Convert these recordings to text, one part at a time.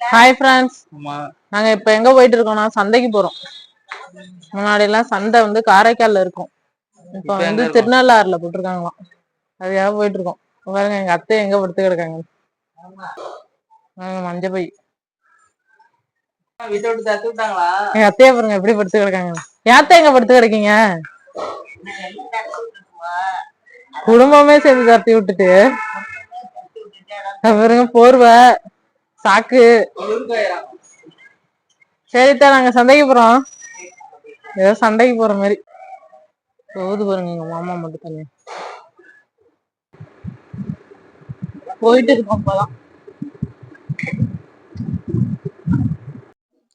Hi friends ஆமா. நாங்க இப்ப எங்க போயிட்டு இருக்கோம்னா சந்தைக்கு போறோம். முன்னாடி எல்லாம் சந்தை வந்து காரைக்கால்ல இருக்கும். இப்ப வந்து? திருநள்ளாறுல போட்டிருக்காங்களாம். அதுக்காக போயிட்டு இருக்கோம்? பாருங்க எங்க அத்தை எங்க படுத்து கிடக்காங்க. மஞ்ச பை எங்க அத்தைய பாருங்க எப்படி படுத்து கிடக்காங்க. என் அத்தை எங்க படுத்து கிடக்கீங்க? குடும்பமே சேர்ந்து தத்தி விட்டுட்டு. பாருங்க போர்வை. சாக்கு. சரித்தா நாங்க சந்தைக்கு போறோம். ஏதோ சண்டைக்கு போற மாதிரி போகுது பாருங்க எங்க மாமா மட்டும் தனியா போயிட்டு இருக்கோம் அப்பதான்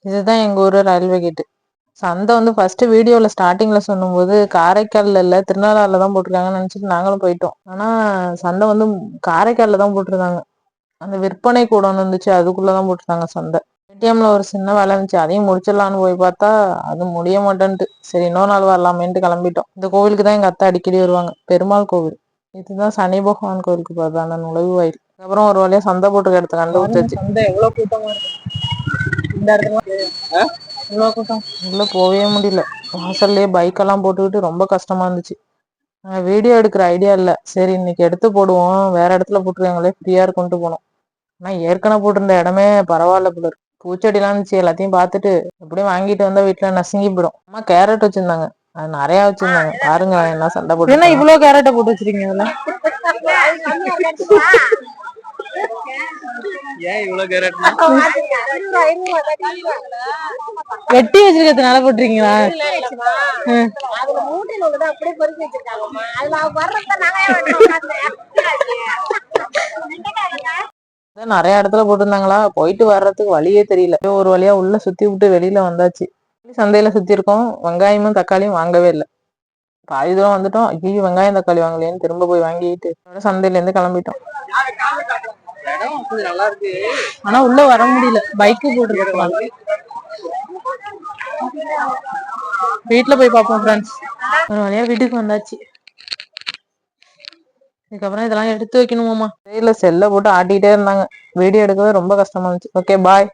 இதுதான் எங்க ஊரு ரயில்வே கேட்டு. சந்தை வந்து ஃபர்ஸ்ட் வீடியோல ஸ்டார்டிங்ல சொல்லும்போது காரைக்கால்ல இல்ல திருநள்ளாறுல தான் போட்டிருக்காங்கன்னு நினைச்சிட்டு நாங்களும் போயிட்டோம். ஆனா சந்தை வந்து காரைக்கால்ல தான் போட்டிருந்தாங்க. அந்த விற்பனை கூடம் இருந்துச்சு அதுக்குள்ளதான் போட்டிருந்தாங்க சந்தை. ஏடிஎம்ல ஒரு சின்ன வேலை இருந்துச்சு அதையும் முடிச்சிடலான்னு போய் பார்த்தா அது முடிய மாட்டேன்ட்டு சரி இன்னொரு நாள் வரலாமேன்ட்டு கிளம்பிட்டோம். இந்த கோவிலுக்கு தான் எங்க அத்தை அடிக்கடி வருவாங்க. பெருமாள் கோவில். இதுதான் சனி பகவான் கோவிலுக்கு போறதான நுழைவு வாயில். அப்புறம் ஒரு வழியா சந்தை போட்டு எடுத்து கண்டுபிடிச்சாச்சு. சந்தை எவ்வளவு கூட்டமா இருக்கு? இந்த இடத்துல இவ்வளவு கூட்டம்? உள்ள போகவே முடியல. வாசல்லே பைக் எல்லாம் போட்டுக்கிட்டு ரொம்ப கஷ்டமா இருந்துச்சு. வீடியோ எடுக்கிற ஐடியா இல்ல. சரி இன்னைக்கு எடுத்து போடுவோம். வேற இடத்துல போட்டுருக்காங்களே ஃப்ரீயா இருக்கும்ட்டு போனோம். ஆனா ஏற்கனவே போட்டிருந்த இடமே பரவாயில்ல போல இருக்கு. பூச்செடிலாம் இருந்துச்சு எல்லாத்தையும் பார்த்துட்டு எப்படியும் வாங்கிட்டு வந்தா வீட்டுல நசுங்கி போயிடும். அம்மா கேரட் வச்சிருந்தாங்க. அது நிறைய வச்சிருந்தாங்க. பாருங்க என்ன சண்டை போட்டு என்ன இவ்வளவு கேரட்டை போட்டு வச்சிருக்கீங்க இதுல? வெட்டி வச்சிருக்கிறதுனால போட்டிருக்கீங்களா? அதுல மூட்டையில உள்ளதை அப்படியே பொறுக்கி நிறைய இடத்துல போட்டிருந்தாங்களா? போயிட்டு வர்றதுக்கு வழியே தெரியல. ஒரு வழியா உள்ள சுத்தி விட்டு வெளியில வந்தாச்சு. சந்தையில சுத்தி இருக்கோம். வெங்காயமும் தக்காளியும் வாங்கவே இல்லை. பாதி தூரம் வந்துட்டோம். ஐயோ வெங்காயம் தக்காளி வாங்கலையேன்னு திரும்ப போய் வாங்கிட்டு சந்தையில இருந்து கிளம்பிட்டோம். ஆனா உள்ள வர முடியல. பைக்கு போட்டுருக்காங்க வீட்டுல போய் பார்ப்போம் ஃப்ரெண்ட்ஸ் ஒரு வழியா வீட்டுக்கு வந்தாச்சு. இதுக்கப்புறம் இதெல்லாம் எடுத்து வைக்கணுமாமா இல்ல செல்ல போட்டு ஆட்டிக்கிட்டே இருந்தாங்க. வீடியோ எடுக்கவே ரொம்ப கஷ்டமா இருந்துச்சு. ஓகே பாய்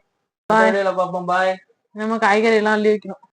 வீடியோல பாப்போம் பாய் நம்ம காய்கறி எல்லாம் அள்ளி வைக்கணும்.